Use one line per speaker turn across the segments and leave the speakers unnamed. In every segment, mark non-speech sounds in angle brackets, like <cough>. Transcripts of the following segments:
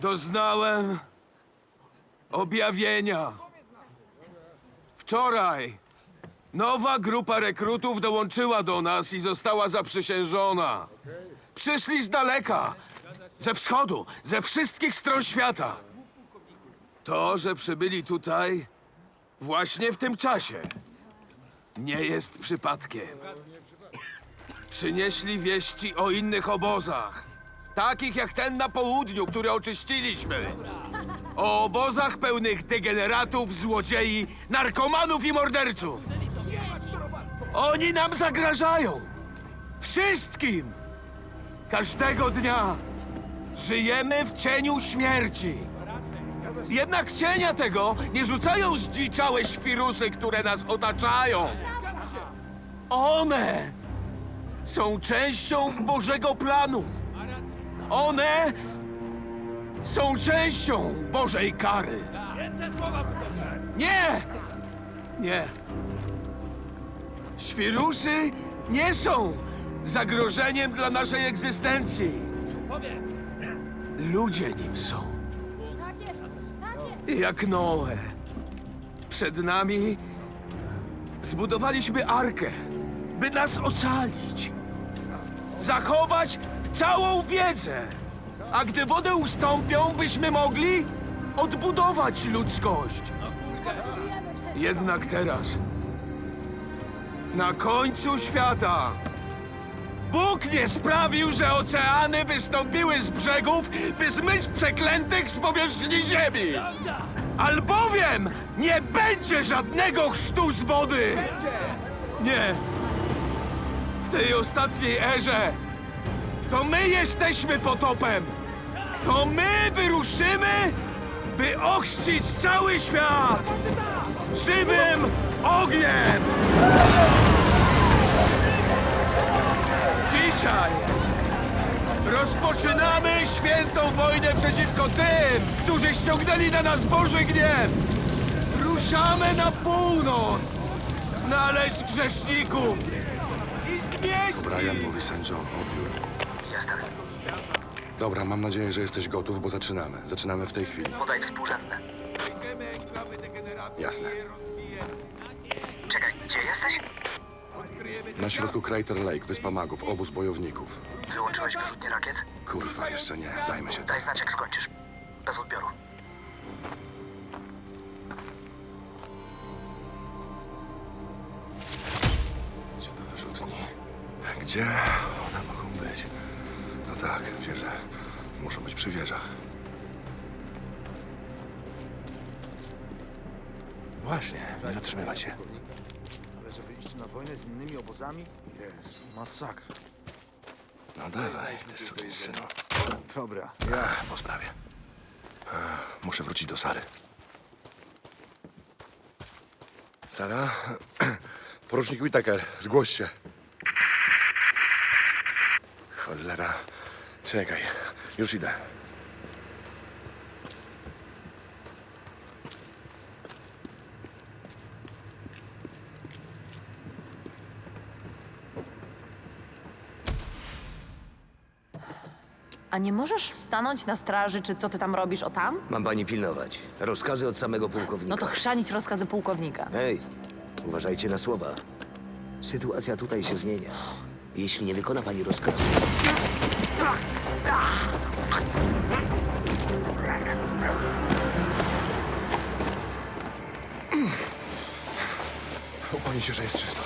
Doznałem objawienia. Wczoraj nowa grupa rekrutów dołączyła do nas i została zaprzysiężona. Przyszli z daleka, ze wschodu, ze wszystkich stron świata. To, że przybyli tutaj właśnie w tym czasie, nie jest przypadkiem. Przynieśli wieści o innych obozach. Takich jak ten na południu, który oczyściliśmy. O obozach pełnych degeneratów, złodziei, narkomanów i morderców. Oni nam zagrażają. Wszystkim. Każdego dnia żyjemy w cieniu śmierci. Jednak cienia tego nie rzucają zdziczałe świrusy, które nas otaczają. One są częścią Bożego planu. One są częścią Bożej kary. Nie! Nie. Świrusy nie są zagrożeniem dla naszej egzystencji. Ludzie nim są. Jak Noe. Przed nami zbudowaliśmy arkę, by nas ocalić. Zachować całą wiedzę. A gdy wodę ustąpią, byśmy mogli odbudować ludzkość. Jednak teraz, na końcu świata, Bóg nie sprawił, że oceany wystąpiły z brzegów, by zmyć przeklętych z powierzchni ziemi. Albowiem nie będzie żadnego chrztu z wody. Nie. W tej ostatniej erze to my jesteśmy potopem. To my wyruszymy, by ochrzcić cały świat żywym ogniem! Dzisiaj rozpoczynamy świętą wojnę przeciwko tym, którzy ściągnęli na nas Boży gniew! Ruszamy na północ! Znaleźć grzeszników i zmieścić
Brian mówi St. Dobra, mam nadzieję, że jesteś gotów, bo zaczynamy. Zaczynamy w tej chwili.
Podaj współrzędne.
Jasne.
Czekaj, gdzie jesteś?
Na środku Crater Lake, wyspa magów, obóz bojowników.
Wyłączyłeś wyrzutnie rakiet?
Kurwa, jeszcze nie. Zajmę się tym.
Daj znać, jak skończysz. Bez odbioru.
Gdzie do wyrzutni? Gdzie one mogą być? No tak. Muszą być przy wieżach. Właśnie, nie zatrzymywać się.
Ale żeby iść na wojnę z innymi obozami? Jest, masakra.
No dawaj, ty synu.
Dobra,
Ach, po sprawie. Ach, Muszę wrócić do Sary. Sara? <clears throat> Porucznik Whittaker, zgłoś się. Cholera. Czekaj, już idę.
A nie możesz stanąć na straży, czy co ty tam robisz o tam?
Mam pani pilnować. Rozkazy od samego
No
pułkownika.
to chrzanić rozkazy pułkownika.
Hej, uważajcie na słowa. Sytuacja tutaj się zmienia. Jeśli nie wykona pani rozkazu,
Upewnij się, że jest czysto.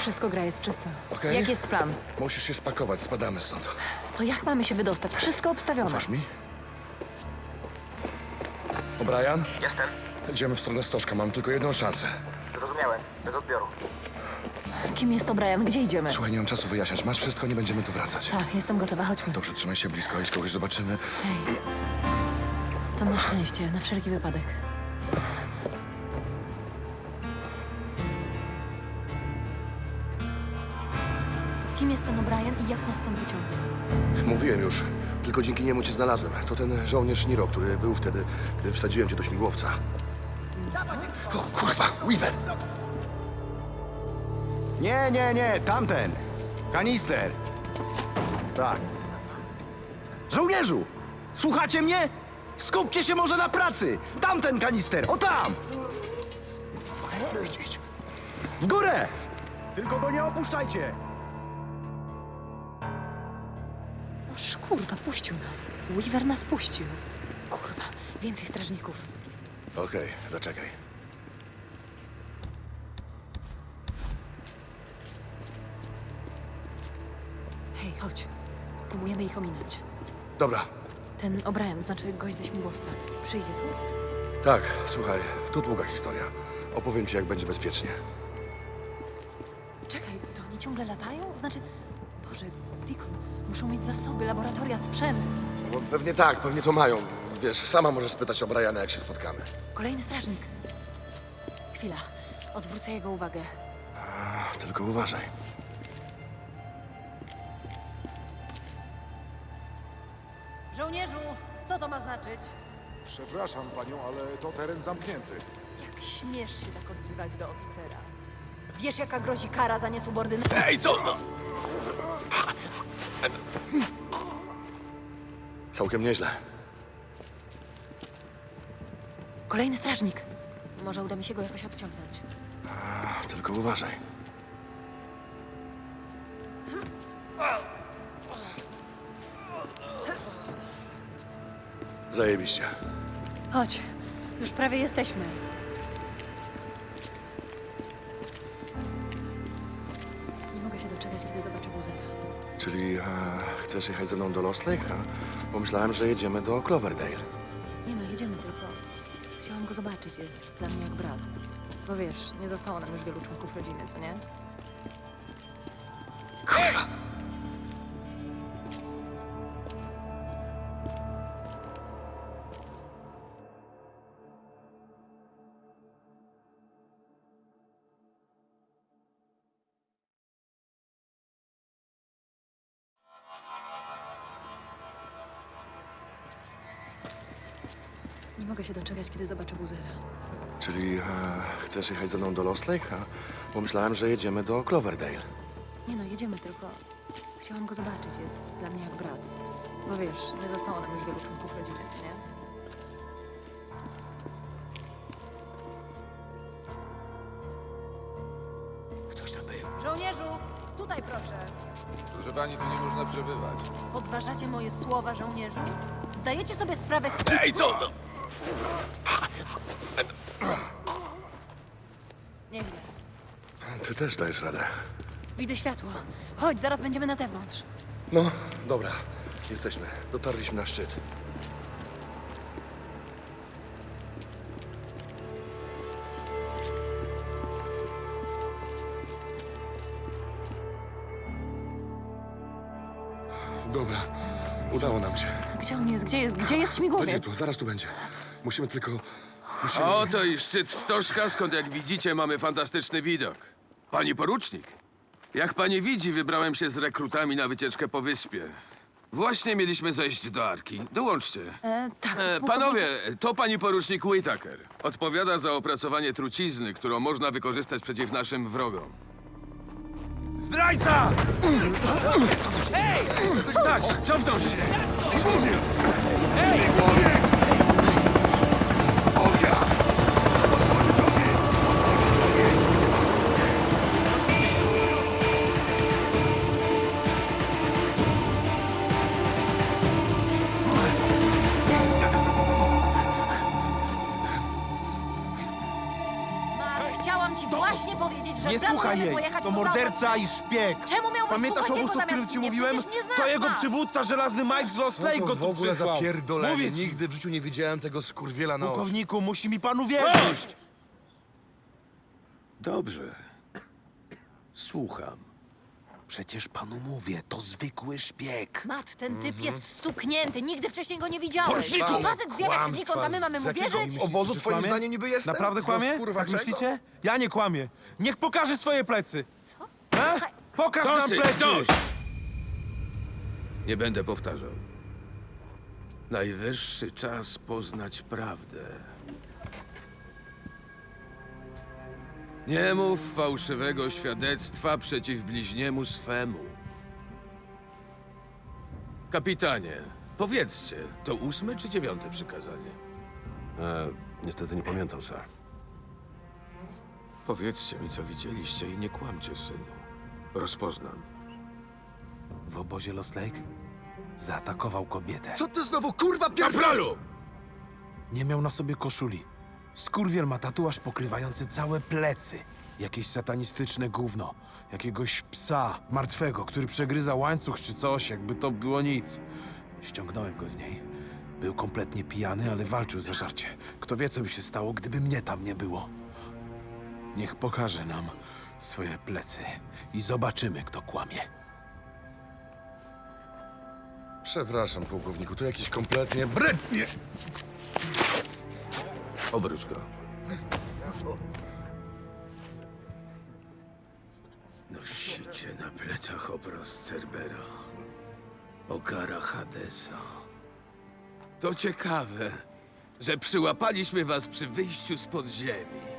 Wszystko gra jest czysta.
Okej.
Jak jest plan?
Musisz się spakować, spadamy stąd.
To jak mamy się wydostać? Wszystko obstawione.
Ufasz mi? O'Brien?
Jestem.
Idziemy w stronę Stożka, mam tylko jedną szansę.
Zrozumiałem. Bez odbioru.
Kim jest to Brian? Gdzie idziemy?
Słuchaj, nie mam czasu wyjaśniać. Masz wszystko, nie będziemy tu wracać.
Tak, jestem gotowa, chodźmy.
Dobrze, trzymaj się blisko, jeśli kogoś zobaczymy.
Hej. To na szczęście, na wszelki wypadek. Kim jest ten O'Brien i jak nas stąd wyciągnie?
Mówiłem już, tylko dzięki niemu cię znalazłem. To ten żołnierz Niro, który był wtedy, gdy wsadziłem cię do śmigłowca. O kurwa, Weaver!
Nie, nie, nie, tamten. Kanister. Tak.
Żołnierzu! Słuchacie mnie? Skupcie się może na pracy! Tamten kanister, o tam! W górę! Tylko go nie opuszczajcie!
Oż kurwa, puścił nas. Weaver nas puścił. Kurwa, więcej strażników.
Okej, zaczekaj.
Spróbujemy ich ominąć.
Dobra,
Ten O'Brien, znaczy gość ze śmigłowca, przyjdzie tu?
tak, słuchaj, to długa historia. Opowiem ci, jak będzie bezpiecznie.
Czekaj, to oni ciągle latają? Znaczy, Boże, Deacon, muszą mieć zasoby, laboratoria, sprzęt.
No, pewnie tak, pewnie to mają. Wiesz, sama możesz spytać o Briana, jak się spotkamy.
Kolejny strażnik. Chwila, odwrócę jego uwagę.
Tylko uważaj.
Przepraszam panią, ale to teren zamknięty.
Jak śmiesz się tak odzywać do oficera? Wiesz, jaka grozi kara za niesubordynację?
Ej, co? No,
Całkiem nieźle.
Kolejny strażnik. Może uda mi się go jakoś odciągnąć.
Tylko uważaj. Zajebiście.
Chodź, już prawie jesteśmy. Nie mogę się doczekać, kiedy zobaczę buzera.
Czyli e, chcesz jechać ze mną do Lost Lake? A pomyślałem, że jedziemy do Cloverdale.
Nie no, jedziemy tylko. Chciałam go zobaczyć, jest dla mnie jak brat. Bo wiesz, nie zostało nam już wielu członków rodziny, co nie? Nie mogę się doczekać, kiedy zobaczę buzera.
Czyli e, chcesz jechać ze mną do Lost Lake? A pomyślałem, że jedziemy do Cloverdale.
Nie no, jedziemy tylko. Chciałam go zobaczyć, jest dla mnie jak brat. Bo wiesz, nie zostało nam już wielu członków rodziny, co nie?
Ktoś tam był.
Żołnierzu, tutaj proszę.
Proszę pani, tu nie można przebywać.
Podważacie moje słowa, żołnierzu? Zdajecie sobie sprawę z
ej, co? No,
Nieźle.
Ty też dajesz radę.
Widzę światło. Chodź, zaraz będziemy na zewnątrz.
No, dobra. Jesteśmy. Dotarliśmy na szczyt. Dobra, udało nam się.
Gdzie on jest? Gdzie jest? Gdzie jest
Będzie
śmigłowiec?
tu, zaraz tu będzie. Musimy tylko... Musimy...
a oto i szczyt Stożka, skąd jak widzicie mamy fantastyczny widok. Pani porucznik, jak pani widzi, wybrałem się z rekrutami na wycieczkę po wyspie. Właśnie mieliśmy zejść do Arki. Dołączcie.
E, tak.
E, panowie, to pani porucznik Whittaker. Odpowiada za opracowanie trucizny, którą można wykorzystać przeciw naszym wrogom.
Zdrajca!
Stać! Cofnąć się!
Mat,
To morderca i szpieg!
Czemu miałbyś
Pamiętasz
słuchać
obóz,
jego
o którym
zamiast
ci
mnie?
mówiłem?
Przecież mnie znasz,
To jego przywódca, żelazny Mike z Lost Lake go tu przysłał. Mówię ci,
Nigdy w życiu nie widziałem tego skurwiela na oczy.
pułkowniku, musi mi panu wierzyć!
Dobrze. Słucham. Przecież panu mówię, to zwykły szpieg.
Mat, ten typ jest stuknięty. Nigdy wcześniej go nie widziałeś.
Porciku!
Facet zjawia się znikąd, a my mamy mu wierzyć?
Obozu twoim
kłamie?
zdaniem niby jestem?
Naprawdę
Znów,
kłamie?
kurwa,
Tak
czego?
myślicie? Ja nie kłamię. Niech pokaże swoje plecy.
Co?
E? Pokaż nam plecy!
dość! Nie będę powtarzał. Najwyższy czas poznać prawdę. Nie mów fałszywego świadectwa przeciw bliźniemu swemu. Kapitanie, Powiedzcie, to ósme czy dziewiąte przykazanie?
E, niestety nie pamiętam, sir.
Powiedzcie mi, co widzieliście i nie kłamcie, synu. Rozpoznam.
W obozie Lost Lake zaatakował kobietę.
Co ty znowu, kurwa,
Kapralu!
Nie miał na sobie koszuli. Skurwiel ma tatuaż pokrywający całe plecy. Jakieś satanistyczne gówno. Jakiegoś psa martwego, który przegryza łańcuch czy coś, jakby to było nic. Ściągnąłem go z niej. Był kompletnie pijany, ale walczył za żarcie. Kto wie, co by się stało, gdyby mnie tam nie było. Niech pokaże nam swoje plecy i zobaczymy, kto kłamie.
Przepraszam, pułkowniku, to jakiś kompletnie brednie.
Obróć go. Nosicie na plecach obraz Cerbera. Okara Hadesa. To ciekawe, że przyłapaliśmy was przy wyjściu z podziemi.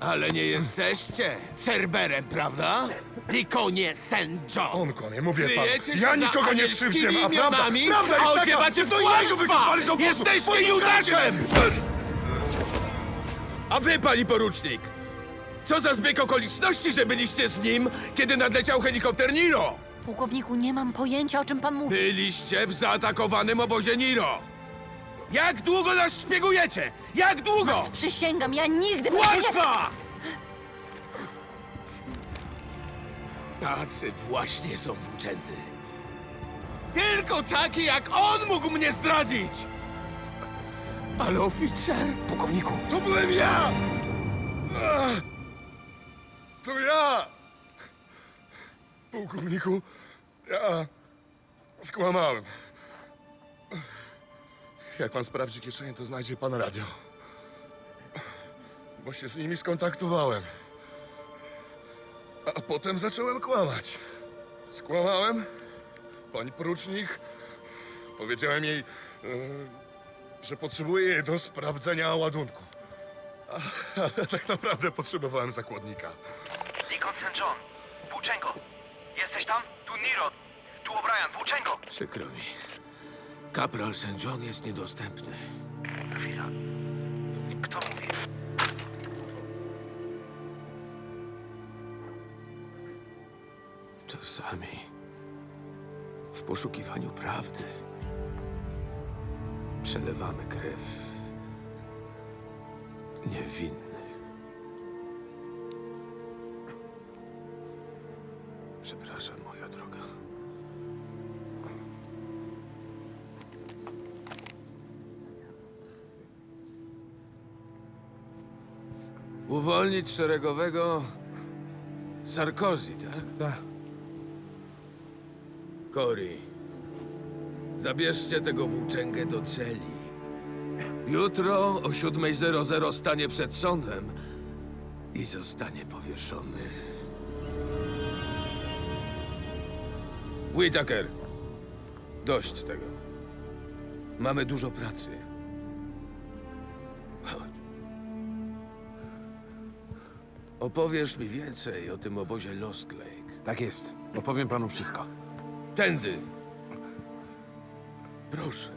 Ale nie jesteście Cerberem, prawda? I konie St. John.
On kłamie, mówię
Kryjecie
panu.
się
Ja
za
nikogo nie
anielskimi
a prawda,
imionami,
prawda
a
jest taka,
odziewacie
że to innego wykopali z obozu.
Jesteście Judaszem! A wy, panie porucznik, co za zbieg okoliczności, że byliście z nim, kiedy nadleciał helikopter Niro?
Pułkowniku, nie mam pojęcia, o czym pan mówi.
Byliście w zaatakowanym obozie Niro. Jak długo nas szpiegujecie? Jak długo?
Przysięgam, ja nigdy bym się nie...
Kłamstwa! Tacy właśnie są włóczęcy. Tylko taki jak on mógł mnie zdradzić! Ale oficer...
Pułkowniku! To byłem ja! To ja! Pułkowniku, ja skłamałem. Jak pan sprawdzi kieszenie, to znajdzie pan radio. Bo się z nimi skontaktowałem. A potem zacząłem kłamać. Skłamałem. Pani porucznik. Powiedziałem jej, e, że potrzebuję jej do sprawdzenia ładunku. A, ale tak naprawdę potrzebowałem zakładnika.
Deacon St. John. Włóczęgo. Jesteś tam? Tu Niro. Tu O'Brien. Włóczęgo.
Przykro mi. Kapral St. John jest niedostępny.
Chwila. Kto mówi?
Czasami w poszukiwaniu prawdy przelewamy krew niewinnych. Przepraszam, moja droga. Uwolnić szeregowego Sarkozy, tak?
Tak.
Cory, zabierzcie tego włóczęgę do celi. Jutro o 7.00 stanie przed sądem i zostanie powieszony. Whitaker, dość tego. Mamy dużo pracy. Chodź. Opowiesz mi więcej o tym obozie Lost Lake.
Tak jest. Opowiem panu wszystko.
Tędy. Proszę.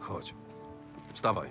Chodź. Wstawaj.